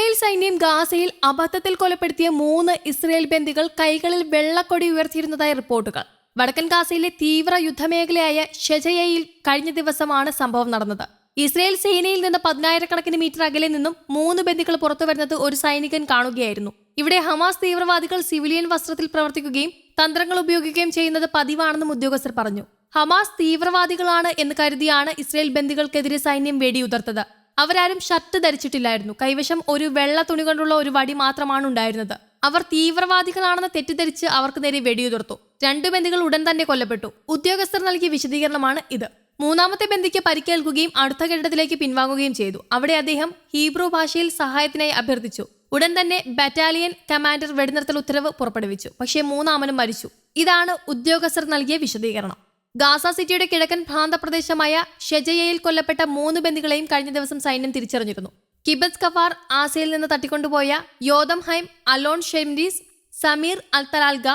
Israel സൈന്യം ഗാസയിൽ അബദ്ധത്തിൽ കൊലപ്പെടുത്തിയ മൂന്ന് ഇസ്രയേൽ ബന്ദികൾ കൈകളിൽ വെള്ളക്കൊടി ഉയർത്തിയിരുന്നതായി റിപ്പോർട്ടുകൾ. വടക്കൻ ഗാസയിലെ തീവ്ര യുദ്ധമേഖലയായ ഷെജയയിൽ കഴിഞ്ഞ ദിവസമാണ് സംഭവം നടന്നത്. ഇസ്രയേൽ സേനയിൽ നിന്ന് പതിനായിരക്കണക്കിന് മീറ്റർ അകലെ നിന്നും മൂന്ന് ബന്ദികൾ പുറത്തു വരുന്നത് ഒരു സൈനികൻ കാണുകയായിരുന്നു. ഇവിടെ ഹമാസ് തീവ്രവാദികൾ സിവിലിയൻ വസ്ത്രത്തിൽ പ്രവർത്തിക്കുകയും തന്ത്രങ്ങൾ ഉപയോഗിക്കുകയും ചെയ്യുന്നത് പതിവാണെന്നും ഉദ്യോഗസ്ഥർ പറഞ്ഞു. ഹമാസ് തീവ്രവാദികളാണ് എന്ന് കരുതിയാണ് ഇസ്രയേൽ ബന്ദികൾക്കെതിരെ സൈന്യം വെടിയുതിർത്തത്. അവരാരും ഷർട്ട് ധരിച്ചിട്ടില്ലായിരുന്നു. കൈവശം ഒരു വെള്ള തുണി കൊണ്ടുള്ള ഒരു വടി മാത്രമാണ് ഉണ്ടായിരുന്നത്. അവർ തീവ്രവാദികളാണെന്ന് തെറ്റിദ്ധരിച്ച് അവർക്ക് നേരെ വെടിയുതിർത്തു. രണ്ടു ബന്ദികൾ ഉടൻ തന്നെ കൊല്ലപ്പെട്ടു. ഉദ്യോഗസ്ഥർ നൽകിയ വിശദീകരണമാണ് ഇത്. മൂന്നാമത്തെ ബന്ധിക്ക് പരിക്കേൽക്കുകയും അടുത്ത കെട്ടിടത്തിലേക്ക് പിൻവാങ്ങുകയും ചെയ്തു. അവിടെ അദ്ദേഹം ഹീബ്രു ഭാഷയിൽ സഹായത്തിനായി അഭ്യർത്ഥിച്ചു. ഉടൻ തന്നെ ബറ്റാലിയൻ കമാൻഡർ വെടിനിർത്തൽ ഉത്തരവ് പുറപ്പെടുവിച്ചു. പക്ഷേ മൂന്നാമനും മരിച്ചു. ഇതാണ് ഉദ്യോഗസ്ഥർ നൽകിയ വിശദീകരണം. ഗാസ സിറ്റിയുടെ കിഴക്കൻ പ്രാന്തപ്രദേശമായ ഷെജയയിൽ കൊല്ലപ്പെട്ട മൂന്ന് ബന്ദികളെയും കഴിഞ്ഞ ദിവസം സൈന്യം തിരിച്ചറിഞ്ഞിരുന്നു. കിബസ് കഫാർ ആസയിൽ നിന്ന് തട്ടിക്കൊണ്ടുപോയ Yotam Haim Alon Shamriz Samer Altalalka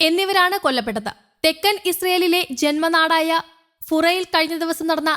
എന്നിവരാണ് കൊല്ലപ്പെട്ടത്. തെക്കൻ ഇസ്രയേലിലെ ജന്മനാടായ ഫുറയിൽ കഴിഞ്ഞ ദിവസം നടന്ന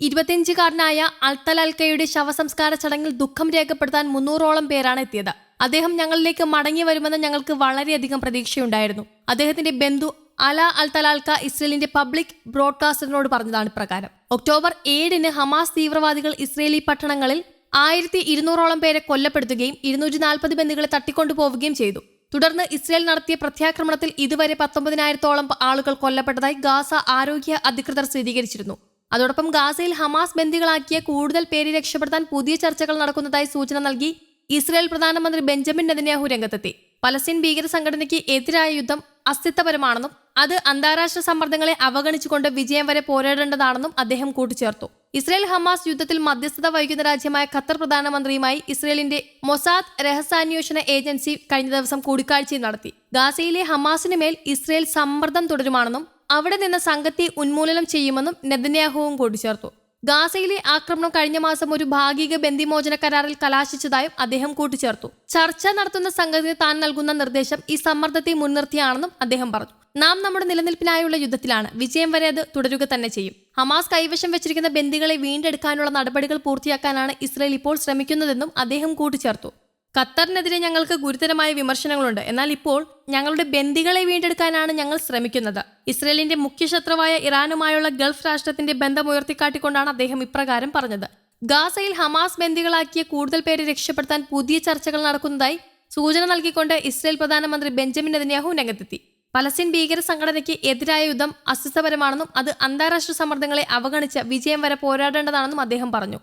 ഇരുപത്തിയഞ്ചുകാരനായ അൽത്തലാൽക്കയുടെ ശവസംസ്കാര ചടങ്ങിൽ ദുഃഖം രേഖപ്പെടുത്താൻ മുന്നൂറോളം പേരാണ് എത്തിയത്. അദ്ദേഹം ഞങ്ങളിലേക്ക് മടങ്ങി വരുമെന്ന് ഞങ്ങൾക്ക് വളരെയധികം പ്രതീക്ഷയുണ്ടായിരുന്നു. അദ്ദേഹത്തിന്റെ ബന്ധു അല അൽ തലാൽക്ക ഇസ്രയേലിന്റെ പബ്ലിക് ബ്രോഡ്കാസ്റ്ററിനോട് പറഞ്ഞതാണ് പ്രകാരം ഒക്ടോബർ ഏഴിന് ഹമാസ് തീവ്രവാദികൾ ഇസ്രയേലി പട്ടണങ്ങളിൽ ആയിരത്തി ഇരുന്നൂറോളം പേരെ കൊല്ലപ്പെടുത്തുകയും ഇരുന്നൂറ്റി നാൽപ്പത് ബന്ധുക്കളെ തട്ടിക്കൊണ്ടുപോവുകയും ചെയ്തു. തുടർന്ന് ഇസ്രയേൽ നടത്തിയ പ്രത്യാക്രമണത്തിൽ ഇതുവരെ പത്തൊമ്പതിനായിരത്തോളം ആളുകൾ കൊല്ലപ്പെട്ടതായി ഗാസ ആരോഗ്യ അധികൃതർ സ്ഥിരീകരിച്ചിരുന്നു. അതോടൊപ്പം ഗാസയിൽ ഹമാസ് ബന്ദികളാക്കിയ കൂടുതൽ പേരെ രക്ഷപ്പെടുത്താൻ പുതിയ ചർച്ചകൾ നടക്കുന്നതായി സൂചന നൽകി ഇസ്രയേൽ പ്രധാനമന്ത്രി ബെഞ്ചമിൻ നെതന്യാഹു രംഗത്തെത്തി. പലസ്തീൻ ഭീകര സംഘടനയ്ക്ക് എതിരായ യുദ്ധം അസ്തിത്വപരമാണെന്നും അത് അന്താരാഷ്ട്ര സമ്മർദ്ദങ്ങളെ അവഗണിച്ചുകൊണ്ട് വിജയം വരെ പോരാടേണ്ടതാണെന്നും അദ്ദേഹം കൂട്ടിച്ചേർത്തു. ഇസ്രയേൽ ഹമാസ് യുദ്ധത്തിൽ മധ്യസ്ഥത വഹിക്കുന്ന രാജ്യമായ ഖത്തർ പ്രധാനമന്ത്രിയുമായി ഇസ്രയേലിന്റെ മൊസാദ് രഹസ്യാന്വേഷണ ഏജൻസി കഴിഞ്ഞ ദിവസം കൂടിക്കാഴ്ചയും നടത്തി. ഗാസയിലെ ഹമാസിന് മേൽ ഇസ്രയേൽ സമ്മർദ്ദം തുടരുമാണെന്നും അവിടെ നിന്ന് സംഘത്തെ ഉന്മൂലനം ചെയ്യുമെന്നും നെതന്യാഹുവും കൂട്ടിച്ചേർത്തു. ഗാസയിലെ ആക്രമണം കഴിഞ്ഞ മാസം ഒരു ഭാഗിക ബന്ദിമോചന കരാറിൽ കലാശിച്ചതായും അദ്ദേഹം കൂട്ടിച്ചേർത്തു. ചർച്ച നടത്തുന്ന സംഘത്തിന് താൻ നൽകുന്ന നിർദ്ദേശം ഈ സമ്മർദ്ദത്തെ മുൻനിർത്തിയാണെന്നും അദ്ദേഹം പറഞ്ഞു. നാം നമ്മുടെ നിലനിൽപ്പിനായുള്ള യുദ്ധത്തിലാണ്. വിജയം വരെ അത് തുടരുക തന്നെ ചെയ്യും. ഹമാസ് കൈവശം വെച്ചിരിക്കുന്ന ബന്ദികളെ വീണ്ടെടുക്കാനുള്ള നടപടികൾ പൂർത്തിയാക്കാനാണ് ഇസ്രയേൽ ഇപ്പോൾ ശ്രമിക്കുന്നതെന്നും അദ്ദേഹം കൂട്ടിച്ചേർത്തു. ഖത്തറിനെതിരെ ഞങ്ങൾക്ക് ഗുരുതരമായ വിമർശനങ്ങളുണ്ട്. എന്നാൽ ഇപ്പോൾ ഞങ്ങളുടെ ബന്ദികളെ വീണ്ടെടുക്കാനാണ് ഞങ്ങൾ ശ്രമിക്കുന്നത്. ഇസ്രയേലിന്റെ മുഖ്യ ശത്രുവായ ഇറാനുമായുള്ള ഗൾഫ് രാഷ്ട്രത്തിന്റെ ബന്ധം ഉയർത്തിക്കാട്ടിക്കൊണ്ടാണ് അദ്ദേഹം ഇപ്രകാരം പറഞ്ഞത്. ഗാസയിൽ ഹമാസ് ബന്ദികളാക്കിയ കൂടുതൽ പേരെ രക്ഷപ്പെടുത്താൻ പുതിയ ചർച്ചകൾ നടക്കുന്നതായി സൂചന നൽകിക്കൊണ്ട് ഇസ്രയേൽ പ്രധാനമന്ത്രി ബെഞ്ചമിൻ നെതന്യാഹു രംഗത്തെത്തി. പലസ്തീൻ ഭീകര സംഘടനയ്ക്ക് എതിരായ യുദ്ധം അസ്വസ്ഥപരമാണെന്നും അത് അന്താരാഷ്ട്ര സമ്മർദ്ദങ്ങളെ അവഗണിച്ച് വിജയം വരെ പോരാടേണ്ടതാണെന്നും അദ്ദേഹം പറഞ്ഞു.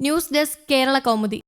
News desk Kerala Kaumudi.